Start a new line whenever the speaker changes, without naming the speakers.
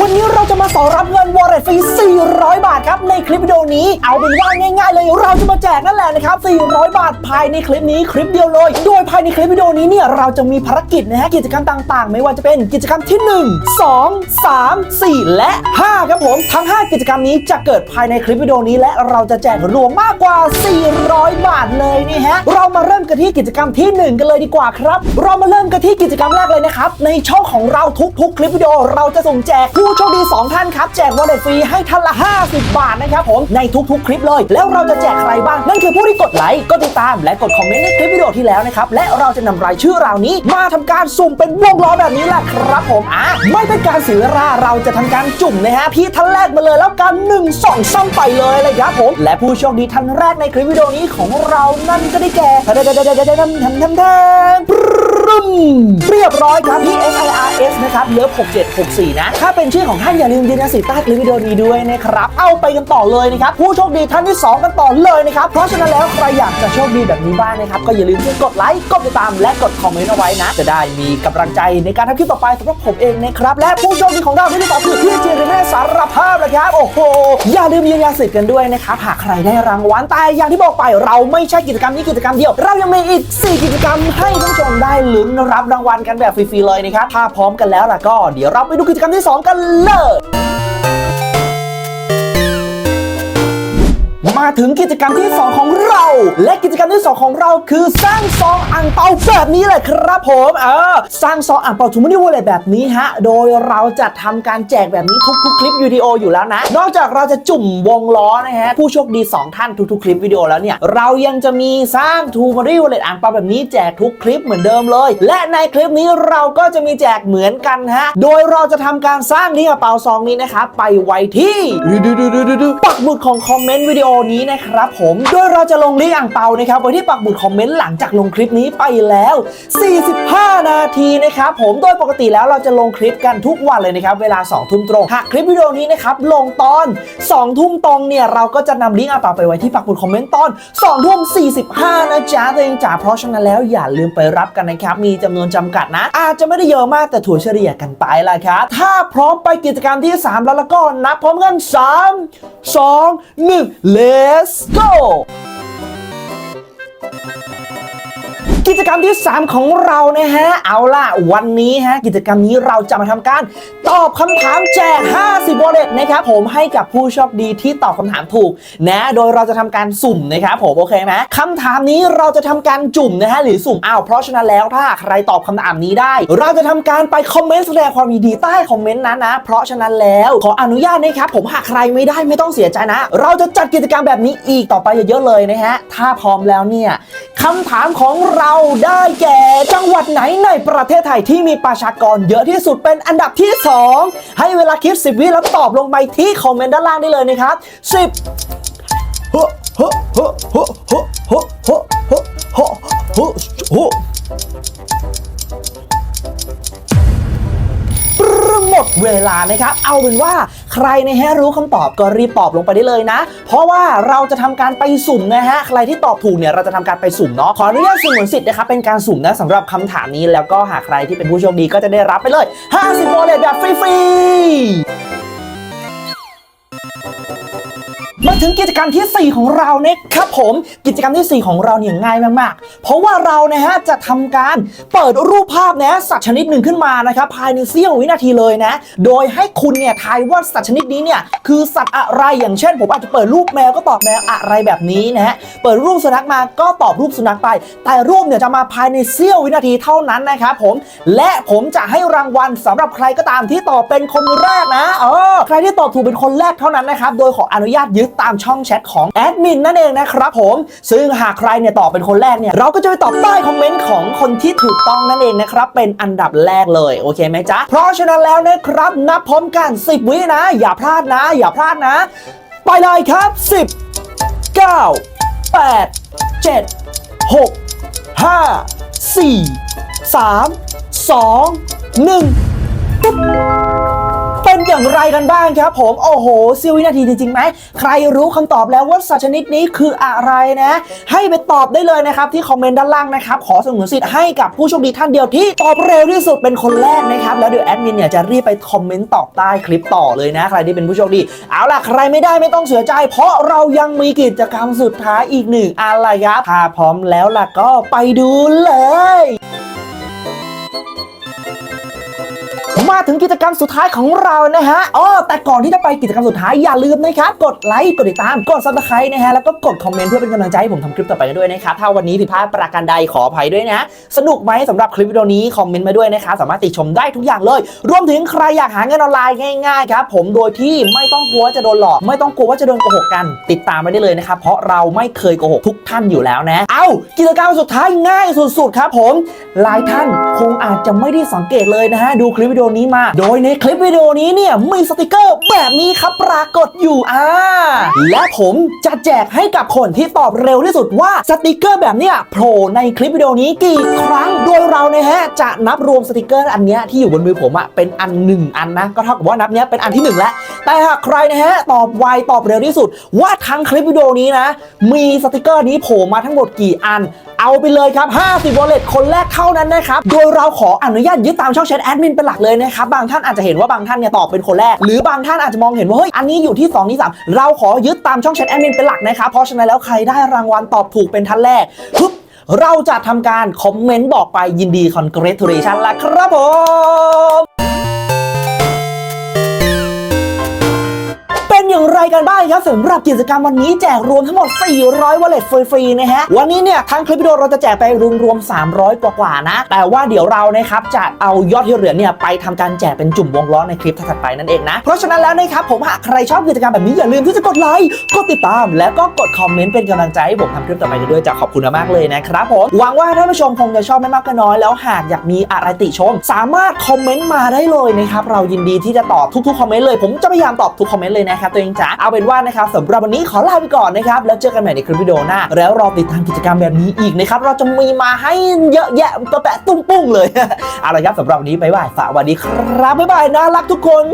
วันนี้เราจะมาสอนรับเงิน wallet ฟรี 400 บาทครับ ในคลิปวิดีโอนี้ เอาเป็นว่าง่ายๆเลย เราจะมาแจกนั่นแหละนะครับ 400 บาทภายในคลิปนี้คลิปเดียวเลย โดยภายในคลิปวิดีโอนี้เนี่ยเราจะมีภารกิจนะฮะกิจกรรมต่างๆ ไม่ว่าจะเป็นกิจกรรมที่ 1 2 3 4 และ 5 ครับผม ทั้ง 5 กิจกรรมนี้จะเกิดภายในคลิปวิดีโอนี้ และเราจะแจกรวมมากกว่า 400 บาทเลยนี่ฮะ เรามาเริ่มกันที่กิจกรรมที่ 1 กันเลยดีกว่าครับ เรามาเริ่มกันที่กิจกรรมแรกเลยนะครับ ในช่องของเราทุกๆ คลิปวิดีโอเราจะส่งแจกผู้โชคดี 2 ท่านครับ แจกวอลเล็ตฟรีให้ท่านละ 50 บาทนะครับผม ในทุกๆ คลิปเลย แล้วเราจะแจกใครบ้าง นั่นคือผู้ที่กดไลค์กดติดตาม และกดคอมเมนต์ในคลิปวิดีโอที่แล้วนะครับ และเราจะนำรายชื่อเรานี้ มาทำการสุ่มเป็นวงล้อแบบนี้แหละครับผมอะไม่เป็นการเสียเวลาเราจะทำการจุ่มนะฮะพี่ท่านแรกมาเลยแล้วกัน1 2ซ้ำไปเลยเลยครับผม และผู้โชคดีท่านแรกในคลิปวิดีโอนี้ของเรานั่นก็ได้แก่ทำทำทำทำทำทำเรียบร้อยครับพี่ S I R S นะครับเลิฟ6764 นะ ถ้าเป็นชื่อของท่านอย่าลืมยืนยันสิทธิ์ใต้คลิปวิดีโอนี้ด้วยนะครับ เอาไปกันต่อเลยนะครับผู้โชคดีท่านที่ 2 กันต่อเลยนะครับ เพราะฉะนั้นแล้วใครอยากจะโชคดีแบบนี้บ้างนะครับ ก็อย่าลืมกดไลค์ กดติดตาม และกดคอมเมนต์เอาไว้นะ จะได้มีกำลังใจในการทำคลิปต่อไปสำหรับผมเองนะครับ และผู้โชคดีของเราที่สองคือพี่เจริญแม่สารภาพนะครับ โอ้โห อย่าลืมยืนยันสิทธิ์กันด้วยนะครับ หากใครได้รางวัล แต่อย่างที่บอกไปเราไม่ใช่กิจกรรมนี้กิจกรรมเดียว เรายังมีอีก 4 กิจกรรมให้ท่านผู้ชมได้ลุ้นรับรางวัลกันแบบฟรีๆเลยนะครับ ถ้าพร้อมกันแล้วล่ะก็ เดี๋ยวเราไปดูกิจกรรมที่ 2 กัน love. ถึงกิจกรรมที่ 2 ของเรา และกิจกรรมที่ 2 ของเราคือสร้างซองอ่างเปาแบบนี้เลยครับผมเออสร้างซองอ่างเปาทูมินิวอลเล็ตแบบนี้ฮะ โดยเราจะทำการแจกแบบนี้ทุกๆ คลิปวิดีโออยู่แล้วนะ นอกจากเราจะจุ่มวงล้อนะฮะผู้โชคดี 2 ท่านทุกๆ คลิปวิดีโอแล้วเนี่ย เรายังจะมีสร้างทูมินิวอลเล็ตอ่างเปาแบบนี้แจกทุกคลิปเหมือนเดิมเลย และในคลิปนี้เราก็จะมีแจกเหมือนกันฮะโดยเราจะทำการสร้างลิงก์อ่างเปาซองนี้นะครับไปไว้ที่ดูๆๆๆๆปักหมุดของคอมเมนต์วิดีโอนี้นะครับผมโดยเราจะลงลิงก์อ่างเปานะครับไว้ที่ปักหมุดคอมเมนต์หลังจากลงคลิปนี้ไปแล้ว 45 นาทีนะครับผมโดยปกติแล้วเราจะลงคลิปกันทุกวันเลยนะครับเวลา 2 ทุ่มตรงหากคลิปวิดีโอนี้นะครับลงตอน 2 ทุ่มตรงเนี่ยเราก็จะนำลิงก์อ่างเปาไปไว้ที่ปักหมุดคอมเมนต์ตอน 2 ทุ่ม 45 นะจ๊ะตัวเองจ๋าเพราะฉะนั้นแล้วอย่าลืมไปรับกันนะครับมีจำนวนจำกัดนะ อาจจะไม่ได้เยอะมากแต่ถั่วเฉลี่ยกันไปละครับถ้าพร้อมไปกิจกรรมที่ 3 แล้วแล้วก็นับพร้อมกัน 3 2 1 เล let's go กิจกรรมที่ 3 ของเรานะฮะ เอาล่ะ วันนี้ฮะ กิจกรรมนี้เราจะมาทำการ ตอบคำถามแจก 50 wallet นะครับผมให้กับผู้โชคดีที่ตอบคำถามถูกนะ โดยเราจะทำการสุ่มนะครับผมโอเคไหมคำถามนี้เราจะทำการจุ่มนะฮะหรือสุ่มอ้าวเพราะฉะนั้นแล้วถ้าใครตอบคำถามนี้ได้ เราจะทำการไปคอมเมนต์แสดงความยินดีใต้คอมเมนต์นั้นนะ เพราะฉะนั้นแล้วขออนุญาตนะครับผมหากใครไม่ได้ไม่ต้องเสียใจนะ เราจะจัดกิจกรรมแบบนี้อีกต่อไปเยอะๆเลยนะฮะถ้าพร้อมแล้วเนี่ย คำถามของเราได้แก่ จังหวัดไหนในประเทศไทยที่มีประชากรเยอะที่สุดเป็นอันดับที่ 2 ให้เวลาคิด 10 วิแล้วตอบลงไปที่คอมเมนต์ด้านล่างได้เลยนะครับ 10ฮ้เฮ้เฮ้เฮ้เฮ้เฮ้เฮ้เฮ้เฮ้เฮ้เฮ้หมดเวลานะครับ เอาเป็นว่า ใครนะฮะรู้คำตอบก็รีบตอบลงไปได้เลยนะ เพราะว่าเราจะทำการไปสุ่มนะฮะใครที่ตอบถูกเนี่ยเราจะทำการไปสุ่มเนาะขออนุญาตสุ่มเหมือนสิทธิ์นะครับเป็นการสุ่มนะสำหรับคำถามนี้แล้วก็หากใครที่เป็นผู้โชคดีก็จะได้รับไปเลย 50วอลเลตแบบฟรีๆ ถึงกิจกรรมที่ 4 ของเรานะครับผมกิจกรรมที่ 4 ของเราเนี่ยง่ายมากๆ เพราะว่าเรานะฮะจะทำการเปิดรูปภาพนะสัตว์ชนิดหนึ่งขึ้นมานะครับภายในเสี้ยววินาทีเลยนะ โดยให้คุณเนี่ยทายว่าสัตว์ชนิดนี้เนี่ยคือสัตว์อะไรอย่างเช่น ผมอาจจะเปิดรูปแมวก็ตอบแมวอะไรแบบนี้นะฮะเปิดรูปสุนัขมาก็ตอบรูปสุนัขไป แต่รูปเนี่ยจะมาภายในเสี้ยววินาทีเท่านั้นนะครับผมและผมจะให้รางวัลสำหรับใครก็ตามที่ตอบเป็นคนแรกนะเออใครที่ตอบถูกเป็นคนแรกเท่านั้นนะครับโดยขออนุญาตยึดตามช่องแชทของแอดมินนั่นเองนะครับผม ซึ่งหากใครเนี่ยตอบเป็นคนแรกเนี่ยเราก็จะไปตอบใต้คอมเมนต์ของคนที่ถูกต้องนั่นเองนะครับ เป็นอันดับแรกเลยโอเคไหมจ๊ะ เพราะฉะนั้นแล้วนะครับนับพร้อมกัน 10 วินะ อย่าพลาดนะ อย่าพลาดนะ ไปเลยครับ 10 9 8 7 6 5 4 3 2 1เป็นเป็น อย่างไรกันบ้างครับผม โอ้โหเสี้ยววินาทีจริงๆไหม ใครรู้คำตอบแล้วว่าสัตว์ชนิดนี้คืออะไรนะ ให้ไปตอบได้เลยนะครับ ที่คอมเมนต์ด้านล่างนะครับ ขอสงวนสิทธิ์ให้กับผู้โชคดีท่านเดียวที่ตอบเร็วที่สุดเป็นคนแรกนะครับ แล้วเดี๋ยวแอดมินเนี่ยจะรีบไปคอมเมนต์ตอบใต้คลิปต่อเลยนะ ใครที่เป็นผู้โชคดี เอาล่ะใครไม่ได้ไม่ต้องเสียใจ เพราะเรายังมีกิจกรรมสุดท้ายอีกหนึ่งอะไรครับถ้าพร้อมแล้วล่ะก็ไปดูเลย ถึงกิจกรรมสุดท้ายของเรานะฮะอ๋อแต่ก่อนที่จะไปกิจกรรมสุดท้ายอย่าลืมนะครับกดไลค์กดติดตามกดซับสไครต์นะฮะแล้วก็กดคอมเมนต์เพื่อเป็นกำลังใจให้ผมทำคลิปต่อไปกันด้วยนะครับถ้าวันนี้ผิดพลาดประการใดขออภัยด้วยนะ สนุกไหมสำหรับคลิปวิดีโอนี้คอมเมนต์มาด้วยนะครับสามารถติชมได้ทุกอย่างเลย รวมถึงใครอยากหาเงินออนไลน์ง่ายๆครับผมโดยที่ไม่ต้องกลัวจะโดนหลอก ไม่ต้องกลัวว่าจะโดนโกหกกัน ติดตามไปได้เลยนะครับเพราะเราไม่เคยโกหกทุกท่านอยู่แล้วนะ เอากิจกรรมสุดท้ายง่ายสุดๆครับผมหลายท่านคงอาจจะไม่ได้สังเกตเลยนะฮะดูคลิปวิดีโอนี้มา โดยในคลิปวิดีโอนี้เนี่ยมีสติกเกอร์แบบนี้ครับปรากฏอยู่อ่าและผมจะแจกให้กับคนที่ตอบเร็วที่สุดว่าสติกเกอร์แบบเนี้ยโผล่ในคลิปวิดีโอนี้กี่ครั้งโดยเราเนี่ยฮะจะนับรวมสติกเกอร์อันเนี้ยที่อยู่บนมือผมอะเป็นอันหนึ่งอันนะก็เท่ากับว่านับเนี้ยเป็นอันที่หนึ่งแล้วแต่หากใครนะฮะตอบไวตอบเร็วที่สุด ว่าทั้งคลิปวิดีโอนี้นะมีสติกเกอร์นี้โผล่มาทั้งหมดกี่อัน เอาไปเลยครับ 50 wallet คนแรกเท่านั้นนะครับ โดยเราขออนุญาตยึดตามช่องแชทแอดมินเป็นหลักเลยนะครับ บางท่านอาจจะเห็นว่าบางท่านเนี่ยตอบเป็นคนแรก หรือบางท่านอาจจะมองเห็นว่าเฮ้ย อันนี้อยู่ที่ 2 นี่3เราขอยึดตามช่องแชทแอดมินเป็นหลักนะครับ เพราะฉะนั้นแล้วใครได้รางวัลตอบถูกเป็นท่านแรกปึ๊บเราจะทำการคอมเมนต์บอกไปยินดี congratulation ละครับผม กันบ้างครับสำหรับกิจกรรมวันนี้แจกรวมทั้งหมด 400วอลเล็ตฟรีๆนะฮะวันนี้เนี่ยทั้งคลิปวิดีโอเราจะแจกไปรวมๆ300 กว่าๆนะ แต่ว่าเดี๋ยวเรานะครับจะเอายอดที่เหลือเนี่ยไปทำการแจกเป็นจุ่มวงล้อในคลิปถัดไปนั่นเองนะ เพราะฉะนั้นแล้วนะครับผมหากใครชอบกิจกรรมแบบนี้อย่าลืมที่จะกดไลค์กดติดตาม แล้วก็กดคอมเมนต์เป็นกำลังใจให้ผมทำคลิปต่อไปกันด้วยจะขอบคุณมากเลยนะครับผมหวังว่าท่านผู้ชมคงจะชอบไม่มากก็น้อยแล้วหากอยากมีอะไรติชม สามารถคอมเมนต์มาได้เลยนะครับเรายินดีที่จะตอบทุกๆคอมเมนต์เลยผมจะพยายามตอบทุกคอมเมนต์เลยนะครับตัวเองจ๋าเอาเป็นว่านะครับสำหรับวันนี้ขอลาไปก่อนนะครับ แล้วเจอกันใหม่ในคลิปวิดีโอหน้า แล้วรอติดตามกิจกรรมแบบนี้อีกนะครับ เราจะมีมาให้เยอะแยะตัวแปะตุ้งปุ้งเลยเอาละครับสำหรับวันนี้บ๊ายบายสวัสดีครับบ๊ายบายน่ารักทุกคน